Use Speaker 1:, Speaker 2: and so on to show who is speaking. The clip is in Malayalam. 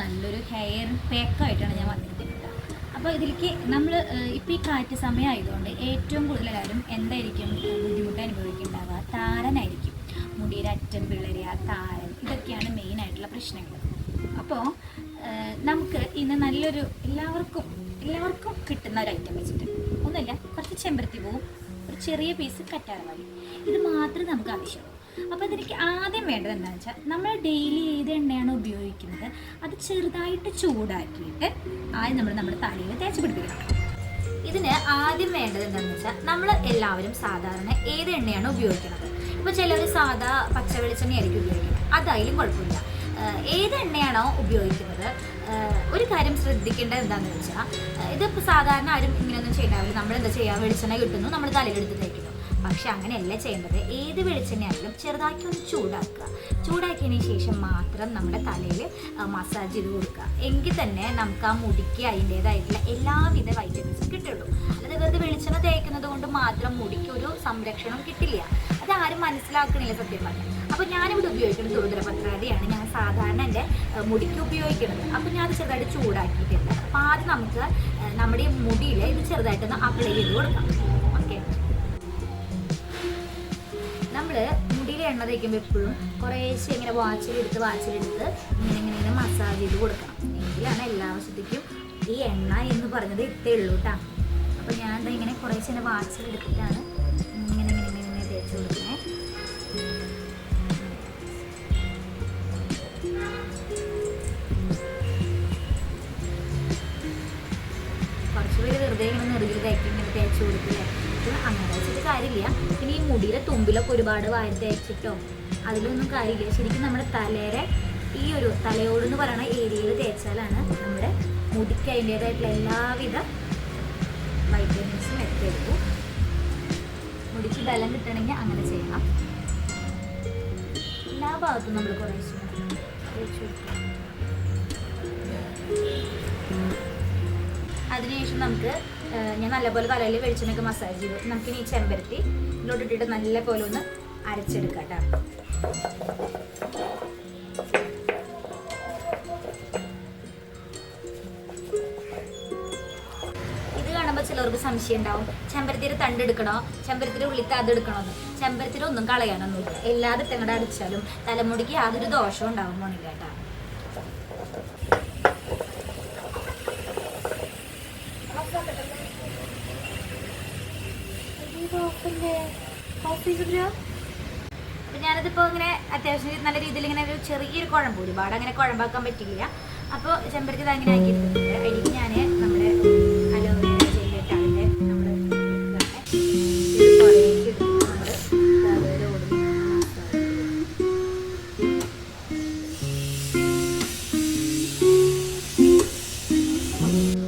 Speaker 1: നല്ലൊരു ഹെയർ പാക്കായിട്ടാണ് ഞാൻ വന്നിരിക്കുന്നത് അപ്പോൾ ഇതിലേക്ക് നമ്മൾ ഇപ്പോൾ ഈ കാറ്റ് സമയമായതുകൊണ്ട് ഏറ്റവും കൂടുതൽ എല്ലാവരും എന്തായിരിക്കും ബുദ്ധിമുട്ട് അനുഭവിക്കുന്നുണ്ടാവുക താരനായിരിക്കും. മുടിയുടെ അറ്റം പിളരുക താരൻ. ഇതൊക്കെയാണ് മെയിനായിട്ടുള്ള പ്രശ്നങ്ങൾ. അപ്പോൾ നമുക്ക് ഇന്ന് നല്ലൊരു എല്ലാവർക്കും എല്ലാവർക്കും കിട്ടുന്ന ഒരു ഐറ്റം വെച്ചിട്ട്. ഒന്നുമില്ല കുറച്ച് ചെമ്പരത്തി പോവും ഒരു ചെറിയ പീസ് കറ്റാർവാഴി ഇത് മാത്രമേ നമുക്ക് ആവശ്യമുള്ളൂ. അപ്പോൾ ഇതിലേക്ക് ആദ്യം വേണ്ടത് എന്താണെന്ന് വെച്ചാൽ നമ്മൾ ഡെയിലി ഏത് എണ്ണയാണ് ഉപയോഗിക്കുന്നത് അത് ചെറുതായിട്ട് ചൂടാക്കിയിട്ട് ആദ്യം നമ്മൾ നമ്മുടെ തലയിൽ തേച്ച് പിടിപ്പിക്കണം. ഇതിന് ആദ്യം വേണ്ടത് എന്താണെന്ന് വെച്ചാൽ നമ്മൾ എല്ലാവരും സാധാരണ ഏത് എണ്ണയാണ് ഉപയോഗിക്കുന്നത്. ഇപ്പോൾ ചിലർ സാധാ പച്ച വെളിച്ചെണ്ണയായിരിക്കും ഉപയോഗിക്കുന്നത്. അതായാലും കുഴപ്പമില്ല. ഏത് എണ്ണയാണോ ഉപയോഗിക്കുന്നത് ഒരു കാര്യം ശ്രദ്ധിക്കേണ്ടത് എന്താണെന്ന് വെച്ചാൽ ഇതിപ്പോൾ സാധാരണ ആരും ഇങ്ങനെയൊന്നും ചെയ്യണ്ടാവില്ല നമ്മൾ എന്താ ചെയ്യുക വെളിച്ചെണ്ണ കിട്ടുന്നു നമ്മൾ തലയിലെടുത്ത് തേക്കുന്നു. പക്ഷെ അങ്ങനെയല്ല ചെയ്യേണ്ടത്. ഏത് വെളിച്ചെണ്ണയായാലും ചെറുതാക്കി ഒന്ന് ചൂടാക്കുക. ചൂടാക്കിയതിന് ശേഷം മാത്രം നമ്മുടെ തലയിൽ മസാജ് ചെയ്ത് കൊടുക്കുക. എങ്കിൽ തന്നെ നമുക്ക് ആ മുടിക്ക് അതിന്റേതായിട്ടുള്ള എല്ലാവിധ വൈറ്റമിൻസും കിട്ടുള്ളൂ. അത് വെറുതെ വെളിച്ചെണ്ണ തേക്കുന്നത് കൊണ്ട് മാത്രം മുടിക്ക് ഒരു സംരക്ഷണം കിട്ടില്ല. അത് ആരും മനസ്സിലാക്കണില്ല സത്യം പറഞ്ഞാൽ. അപ്പോൾ ഞാനിവിടെ ഉപയോഗിക്കുന്നത് ദുർദ്രപത്രാതിയാണ് ഞാൻ സാധാരണ എന്റെ മുടിക്ക് ഉപയോഗിക്കുന്നത്. അപ്പോൾ ഞാൻ അത് ചെറുതായിട്ട് ചൂടാക്കിയിട്ടുണ്ട്. അപ്പോൾ ആദ്യം നമുക്ക് നമ്മുടെ മുടിയിൽ ഇത് ചെറുതായിട്ടൊന്ന് അപ്ലൈ ചെയ്ത് കൊടുക്കാം. നമ്മൾ മുടിയിൽ എണ്ണ തേക്കുമ്പോൾ എപ്പോഴും കുറേശ്ശെ ഇങ്ങനെ വാച്ചിലെടുത്ത് വാച്ചിലെടുത്ത് ഇങ്ങനെ ഇങ്ങനെ ഇങ്ങനെ മസാജ് ചെയ്ത് കൊടുക്കണം. എങ്കിലാണ് എല്ലാ വശത്തേക്കും ഈ എണ്ണ എന്ന് പറഞ്ഞത് ഇത്തേ ഉള്ളൂ കേട്ടോ അപ്പോൾ ഞാൻ എന്താ ഇങ്ങനെ കുറേശ്ശെ ഇങ്ങനെ വാച്ചിലെടുത്തിട്ടാണ് ഇങ്ങനെ ഇങ്ങനെ ഇങ്ങനെ ഇങ്ങനെ തേച്ച് കൊടുക്കുന്നത് കുറച്ച് പേര് വെറുതെ ഇങ്ങനെ നെറുകിൽ തേക്കി ഇങ്ങനെ തേച്ച് കൊടുക്കില്ലേ ഇത് അങ്ങനെ വെച്ചിട്ട് കാര്യമില്ല. പിന്നെ ഈ മുടിയിലെ തുമ്പിലൊക്കെ ഒരുപാട് വാരി തേച്ചിട്ടോ അതിലൊന്നും കാര്യമില്ല. ശരിക്കും നമ്മുടെ തലയുടെ ഈ ഒരു തലയോട് എന്ന് പറയുന്ന ഏരിയയിൽ തേച്ചാലാണ് നമ്മുടെ മുടിക്ക് അതിന്റേതായിട്ടുള്ള എല്ലാവിധ വൈറ്റമിൻസും എത്തിയെടുക്കും മുടിക്ക് ബലം കിട്ടണമെങ്കിൽ അങ്ങനെ ചെയ്യണം. എല്ലാ ഭാഗത്തും നമ്മൾ കുറേശ്ശെ അതിനുശേഷം നമുക്ക് ഞാൻ നല്ലപോലെ തലയിൽ വെളിച്ചെണ്ണയൊക്കെ മസാജ് ചെയ്തു. നമുക്ക് ഇനി ഈ ചെമ്പരത്തി ഇതിലോട്ട് ഇട്ടിട്ട് നല്ലപോലെ ഒന്ന് അരച്ചെടുക്കാം കേട്ടോ. ഇത് കാണുമ്പോൾ ചിലർക്ക് സംശയം ഉണ്ടാവും. ചെമ്പരത്തിയുടെ തണ്ട് എടുക്കണോ? ചെമ്പരത്തിയുടെ ഉള്ളിത്തെ അത് എടുക്കണോ എന്ന്. ഒന്നും കളയാനൊന്നുമില്ല എല്ലാതും തെങ്ങടെ അടിച്ചാലും തലമുടിക്ക് യാതൊരു ദോഷവും ഉണ്ടാവും കേട്ടോ. അപ്പം ഞാനതിപ്പോൾ ഇങ്ങനെ അത്യാവശ്യം നല്ല രീതിയിൽ ഇങ്ങനെ ഒരു ചെറിയൊരു കുഴമ്പ് ഒരുപാട് അങ്ങനെ കുഴമ്പാക്കാൻ പറ്റില്ല അപ്പോൾ ചെമ്പരത്തി ഇത് അങ്ങനെ ആക്കിയിട്ടുണ്ട് അതിലേക്ക് ഞാൻ നമ്മുടെ ചെയ്തിട്ടാണ് നമ്മൾ Thank you.